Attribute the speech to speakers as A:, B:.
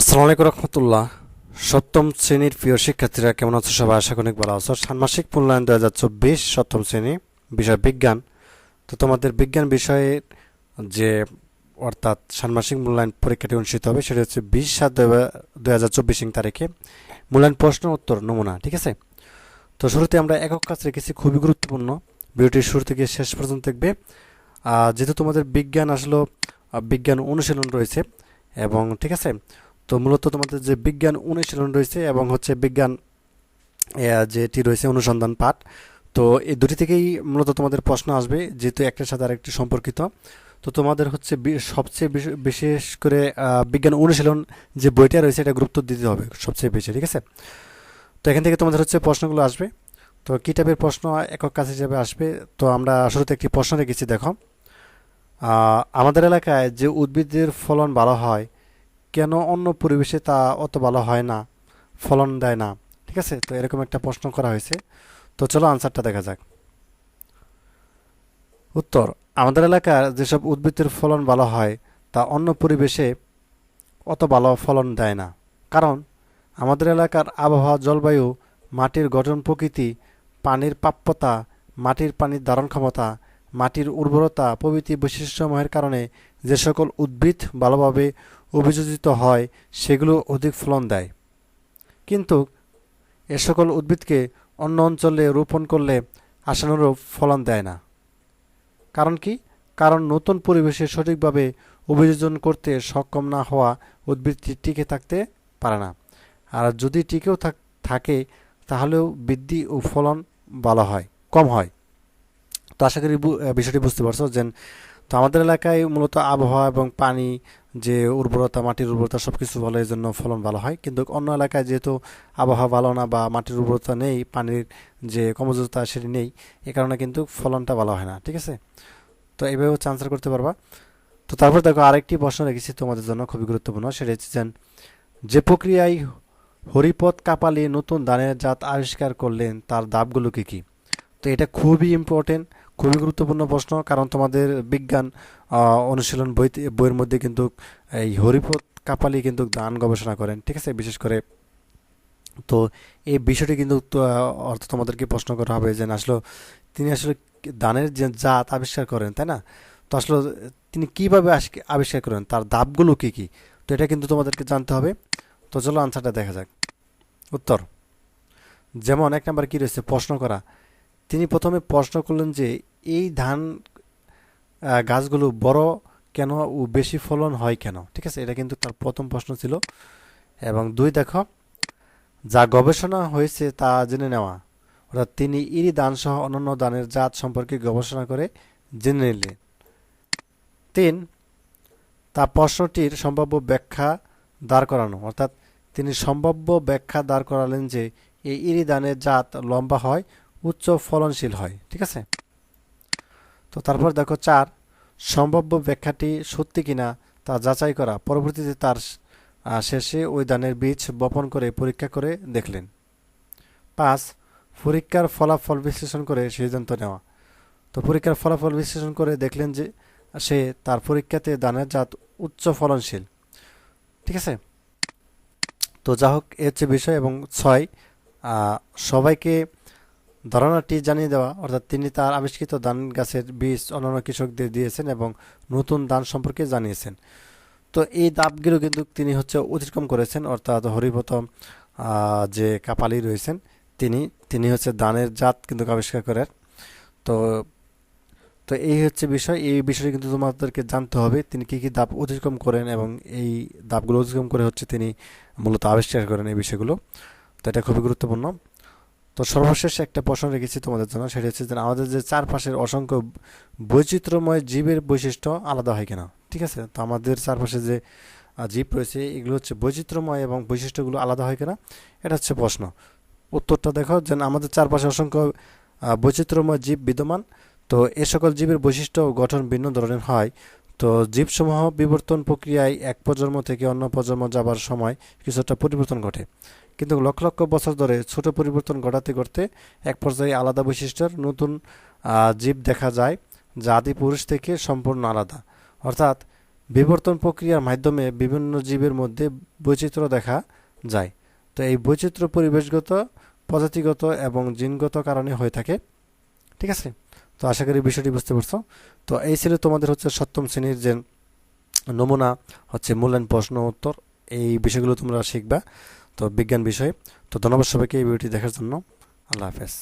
A: আসসালামু আলাইকুম রহমতুল্লাহ। সপ্তম শ্রেণির প্রিয় শিক্ষার্থীরা কেমন আছো? সবাই আশা করি ভালো আছো। ষান্মাসিক মূল্যায়ন দু হাজার চব্বিশ সপ্তম শ্রেণি বিষয় বিজ্ঞান। তো তোমাদের বিজ্ঞান বিষয়ের যে অর্থাৎ ষান্মাসিক মূল্যায়ন পরীক্ষাটি অনুষ্ঠিত হবে, সেটা হচ্ছে বিশ সাত দু হাজার চব্বিশ তারিখে। মূল্যায়ন প্রশ্ন উত্তর নমুনা, ঠিক আছে? তো শুরুতে আমরা একক কাজ রেখেছি, খুবই গুরুত্বপূর্ণ। ভিডিওটির শুরু থেকে শেষ পর্যন্ত দেখবে। যেহেতু তোমাদের বিজ্ঞান আসলো বিজ্ঞান অনুশীলন রয়েছে, এবং ঠিক আছে তো মূলত তোমাদের যে বিজ্ঞান অনুশীলন রয়েছে এবং হচ্ছে বিজ্ঞান যেটি রয়েছে অনুসন্ধান পাঠ, তো এই দুটি থেকেই মূলত তোমাদের প্রশ্ন আসবে, যেহেতু একটার সাথে আরেকটি সম্পর্কিত। তো তোমাদের হচ্ছে সবচেয়ে বিশেষ করে বিজ্ঞান অনুশীলন যে বইটা রয়েছে এটা গুরুত্ব দিতে হবে সবচেয়ে বেশি, ঠিক আছে? তো এখান থেকে তোমাদের হচ্ছে প্রশ্নগুলো আসবে। তো কী টাইপের প্রশ্ন একক কাজ হিসাবে আসবে? তো আমরা শুরুতে একটি প্রশ্ন রেখেছি, দেখো। আমাদের এলাকায় যে উদ্ভিদের ফলন ভালো হয় কেন অন্য পরিবেশে তা অত ভালো হয় না, ফলন দেয় না? ঠিক আছে? তো এরকম একটা প্রশ্ন করা হয়েছে। তো চলো আনসারটা দেখা যাক। উত্তর, আমাদের এলাকার যেসব উদ্ভিদের ফলন ভালো হয়, তা অন্য পরিবেশে অত ভালো ফলন দেয় না। কারণ, আমাদের এলাকার আবহাওয়া, জলবায়ু, মাটির গঠন প্রকৃতি, পানির প্রাপ্যতা, মাটির পানির ধারণ ক্ষমতা, মাটির উর্বরতা প্রভৃতি বৈশিষ্ট্যসমূহের কারণে যে সকল উদ্ভিদ ভালোভাবে অভিযোজিত হয়, সেগুলো অধিক ফলন দেয়। কিন্তু এ সকল উদ্ভিদকে অন্য অঞ্চলে রোপণ করলে আশানুরূপ ফলন দেয় না। কারণ কি? কারণ নতুন পরিবেশে সঠিকভাবে অভিযোজন করতে সক্ষম না হওয়া উদ্ভিদটি টিকে থাকতে পারে না। আর যদি টিকেও থাক- তাহলেও বৃদ্ধি ও ফলন ভালো হয়, কম হয়। তো আশা করি বিষয়টি বুঝতে পারছ যে তো আমাদের এলাকায় মূলত আবহাওয়া এবং পানি যে উর্বরতা, মাটির উর্বরতা সব কিছু ভালো, এই জন্য ফলন ভালো হয়। কিন্তু অন্য এলাকায় যেহেতু আবহাওয়া ভালো না বা মাটির উর্বরতা নেই, পানির যে কমজোরতা সেটি নেই, এ কারণে কিন্তু ফলনটা ভালো হয় না, ঠিক আছে? তো এইভাবে হচ্ছে আনসার করতে পারবা। তো তারপর দেখো আরেকটি প্রশ্ন রেখেছি তোমাদের জন্য, খুবই গুরুত্বপূর্ণ, সেটা হচ্ছে যে প্রক্রিয়ায় হরিপথ কাপালি নতুন ধানের জাত আবিষ্কার করলেন, তার ধাপগুলো কী? কী তো এটা খুবই ইম্পর্টেন্ট খুবই গুরুত্বপূর্ণ প্রশ্ন, কারণ তোমাদের বিজ্ঞান অনুশীলন বইতে বইয়ের মধ্যে কিন্তু এই হরিপদ কাপালি কিন্তু ধান গবেষণা করেন, ঠিক আছে? বিশেষ করে তো এই বিষয়টি কিন্তু অর্থ তোমাদেরকে প্রশ্ন করা হবে যে আসলে তিনি আসলে দানের যে জাত আবিষ্কার করেন, তাই না? তো আসলে তিনি কীভাবে আবিষ্কার করেন, তার ধাপগুলো কি কি? তো এটা কিন্তু তোমাদেরকে জানতে হবে। তো চলো আনসারটা দেখা যাক। উত্তর। যেমন এক নাম্বার কী রয়েছে? প্রশ্ন করা। তিনি প্রথমে প্রশ্ন করলেন যে, এই ধান গাছগুলো বড় কেন ও বেশি ফলন হয় কেন? ঠিক আছে, এটা কিন্তু তার প্রথম প্রশ্ন ছিল। এবং দুই দেখো, যা গবেষণা হয়েছে তা জেনে নেওয়া। অর্থাৎ তিনি ইরি দান সহ অন্যান্য দানের জাত সম্পর্কে গবেষণা করে জেনে নিলেন। তিন, তা প্রশ্নটির সম্ভাব্য ব্যাখ্যা দাঁড় করানো। অর্থাৎ তিনি সম্ভাব্য ব্যাখ্যা দাঁড় করালেন যে, এই ইরি দানের জাত লম্বা হয় উচ্চ ফলনশীল হয়, ঠিক আছে? তো তারপর দেখো চার, সম্ভাব্য ব্যাখ্যাটি সত্যি কিনা তা যাচাই করা। পরবর্তীতে তার শেষে ওই দানের বীজ বপন করে পরীক্ষা করে দেখলেন। পাঁচ, পরীক্ষার ফলাফল বিশ্লেষণ করে সিদ্ধান্ত নেওয়া। তো পরীক্ষার ফলাফল বিশ্লেষণ করে দেখলেন যে, সে তার পরীক্ষাতে দানের জাত উচ্চ ফলনশীল, ঠিক আছে? তো যা হোক এ হচ্ছে বিষয় এবং ছয় সবাইকে ধারণাটি জানিয়ে দেওয়া, অর্থাৎ তিনি তার আবিষ্কৃত ধান গাছের বীজ অন্যান্য কৃষকদের দিয়েছেন এবং নতুন ধান সম্পর্কে জানিয়েছেন। তো এই দাবগুলো কিন্তু তিনি হচ্ছে অতিক্রম করেছেন, অর্থাৎ হরিপ্রথম যে কাপালি রয়েছেন, তিনি তিনি হচ্ছে দানের জাত কিন্তু আবিষ্কার করেন। তো তো এই হচ্ছে বিষয়। এই বিষয়ে কিন্তু তোমাদেরকে জানতে হবে, তিনি কি কি দাব অতিক্রম করেন এবং এই দাবগুলো অতিক্রম করে হচ্ছে তিনি মূলত আবিষ্কার করেন এই বিষয়গুলো। তো এটা খুবই গুরুত্বপূর্ণ। তো সর্বশেষ একটা প্রশ্ন রেখেছি তোমাদের জন্য, সেটা হচ্ছে যে আমাদের যে চারপাশের অসংখ্য বৈচিত্র্যময় জীবের বৈশিষ্ট্য আলাদা হয় কেন, ঠিক আছে? তো আমাদের চারপাশে যে জীব রয়েছে, এগুলো হচ্ছে বৈচিত্র্যময় এবং বৈশিষ্ট্যগুলো আলাদা হয় কিনা, এটা হচ্ছে প্রশ্ন। উত্তরটা দেখো যে আমাদের চারপাশে অসংখ্য বৈচিত্র্যময় জীব বিদ্যমান, তো এ সকল জীবের বৈশিষ্ট্য গঠন ভিন্ন ধরনের হয়। তো জীবসমূহ বিবর্তন প্রক্রিয়ায় এক প্রজন্ম থেকে অন্য প্রজন্ম যাবার সময় কিছুটা পরিবর্তন ঘটে। কিন্তু লক্ষ লক্ষ বছর ধরে ছোট পরিবর্তন ঘটাতে ঘটতে এক পর্যায়ে আলাদা বৈশিষ্ট্যের নতুন জীব দেখা যায়, যা আদি পুরুষ থেকে সম্পূর্ণ আলাদা। অর্থাৎ বিবর্তন প্রক্রিয়ার মাধ্যমে বিভিন্ন জীবের মধ্যে বৈচিত্র্য দেখা যায়। তো এই বৈচিত্র্য পরিবেশগত, প্রজাতিগত এবং জিনগত কারণে হয়ে থাকে। ঠিক আছে? তো আশা করি বিষয়টি বুঝতে পারছ। তো এই ছিল তোমাদের হচ্ছে সপ্তম শ্রেণির যে নমুনা, হচ্ছে মূল্যায়ন প্রশ্ন উত্তর। এই বিষয়গুলো তোমরা শিখবা। তো বিজ্ঞান বিষয়। তো ধন্যবাদ সবাইকে এই ভিডিওটি দেখার জন্য। আল্লাহ হাফেজ।